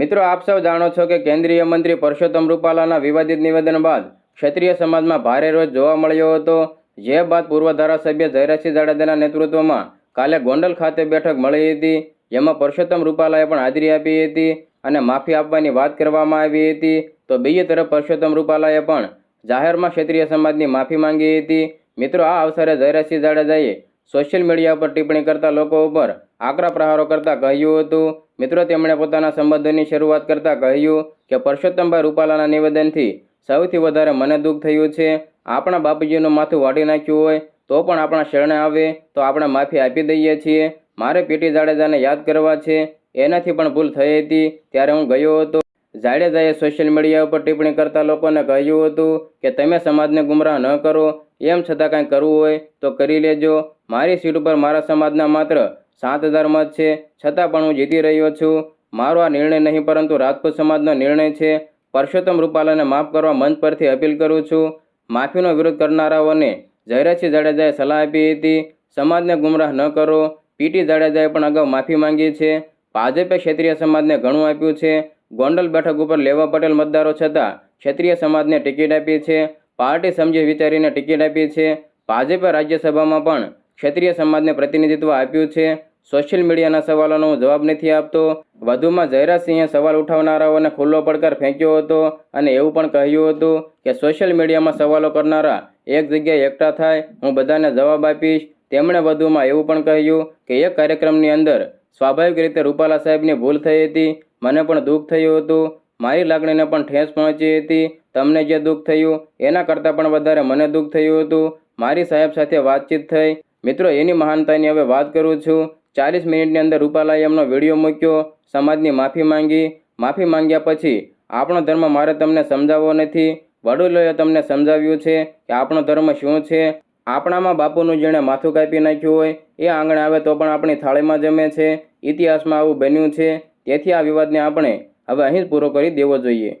મિત્રો, આપ સૌ જાણો છો કે કેન્દ્રીય મંત્રી પરસોત્તમ રૂપાલાના વિવાદિત નિવેદન બાદ ક્ષત્રિય સમાજમાં ભારે રોજ જોવા મળ્યો હતો. જે બાદ પૂર્વ ધારાસભ્ય જયરાજસિંહ જાડેજાના નેતૃત્વમાં કાલે ગોંડલ ખાતે બેઠક મળી હતી. જેમાં પરસોત્તમ રૂપાલાએ પણ હાજરી આપી હતી અને માફી આપવાની વાત કરવામાં આવી હતી. તો બીજી તરફ પરસોત્તમ રૂપાલાએ પણ જાહેરમાં ક્ષત્રિય સમાજની માફી માંગી હતી. મિત્રો, આ અવસરે જયરાજસિંહ જાડેજાએ સોશિયલ મીડિયા પર ટિપ્પણી કરતા લોકો ઉપર આકરા પ્રહારો કરતાં કહ્યું હતું. મિત્રો, તેમણે પોતાના સંબંધોની શરૂઆત કરતાં કહ્યું કે પરસોત્તમભાઈ રૂપાલાના નિવેદનથી સૌથી વધારે મને દુઃખ થયું છે. આપણા બાપુજીનું માથું વાટી નાખ્યું હોય તો પણ આપણા શરણે આવે તો આપણે માફી આપી દઈએ છીએ. મારે પીટી જાડેજાને યાદ કરવા છે. એનાથી પણ ભૂલ થઈ હતી. ત્યારે હું ગયો હતો. જાડેજાએ સોશિયલ મીડિયા ઉપર ટિપ્પણી કરતા લોકોને કહ્યું હતું કે, તમે સમાજને ગુમરાહ ન કરો. એમ છતાં કાંઈ કરવું હોય તો કરી લેજો. મારી સીટ ઉપર મારા સમાજના માત્ર સાત હજાર મત છે. છતાં પણ હું જીતી રહ્યો છું. મારો આ નિર્ણય નહીં, પરંતુ રાજપૂત સમાજનો નિર્ણય છે. પરસોત્તમ રૂપાલાને માફ કરવા મંચ પરથી અપીલ કરું છું. માફીનો વિરોધ કરનારાઓને જયરાજસિંહ જાડેજાએ સલાહ આપી હતી. સમાજને ગુમરાહ ન કરો. પીટી જાડેજાએ પણ અગાઉ માફી માંગી છે. ભાજપે ક્ષેત્રીય સમાજને ઘણું આપ્યું છે. ગોંડલ બેઠક ઉપર લેવા પટેલ મતદારો છતાં ક્ષેત્રીય સમાજને ટિકિટ આપી છે. પાર્ટી સમજી વિચારીને ટિકિટ આપી છે. ભાજપે રાજ્યસભામાં પણ ક્ષેત્રીય સમાજને પ્રતિનિધિત્વ આપ્યું છે. સોશિયલ મીડિયાના સવાલોનો જવાબ નથી આપતો. વધુમાં જયરાજસિંહે સવાલ ઉઠાવનારાઓને ખુલ્લો પડકાર ફેંક્યો હતો અને એવું પણ કહ્યું હતું કે, સોશિયલ મીડિયામાં સવાલો કરનારા એક જગ્યાએ એકઠા થાય, હું બધાને જવાબ આપીશ. તેમણે વધુમાં એવું પણ કહ્યું કે, એક કાર્યક્રમની અંદર સ્વાભાવિક રીતે રૂપાલા સાહેબની ભૂલ થઈ હતી, મને પણ દુઃખ થયું હતું, મારી લાગણીને પણ ઠેસ પહોંચી હતી, તમને જે દુઃખ થયું, એના કરતાં પણ વધારે મને દુઃખ થયું હતું. મારી સાહેબ સાથે વાતચીત થઈ. મિત્રો, એની મહાનતાની હવે વાત કરું છું. ચાલીસ મિનિટની અંદર રૂપાલાએ એમનો વીડિયો મૂક્યો, સમાજની માફી માંગી. માફી માંગ્યા પછી, આપણો ધર્મ મારે તમને સમજાવવો નથી. વડીલોએ તમને સમજાવ્યું છે કે આપણો ધર્મ શું છે. આપણામાં બાપુનું જેણે માથું કાપી નાખ્યું હોય, એ આંગણે આવે તો પણ આપણી થાળીમાં જમે છે. ઇતિહાસમાં આવું બન્યું છે. તેથી આ વિવાદને આપણે હવે અહીં જ પૂરો કરી દેવો જોઈએ.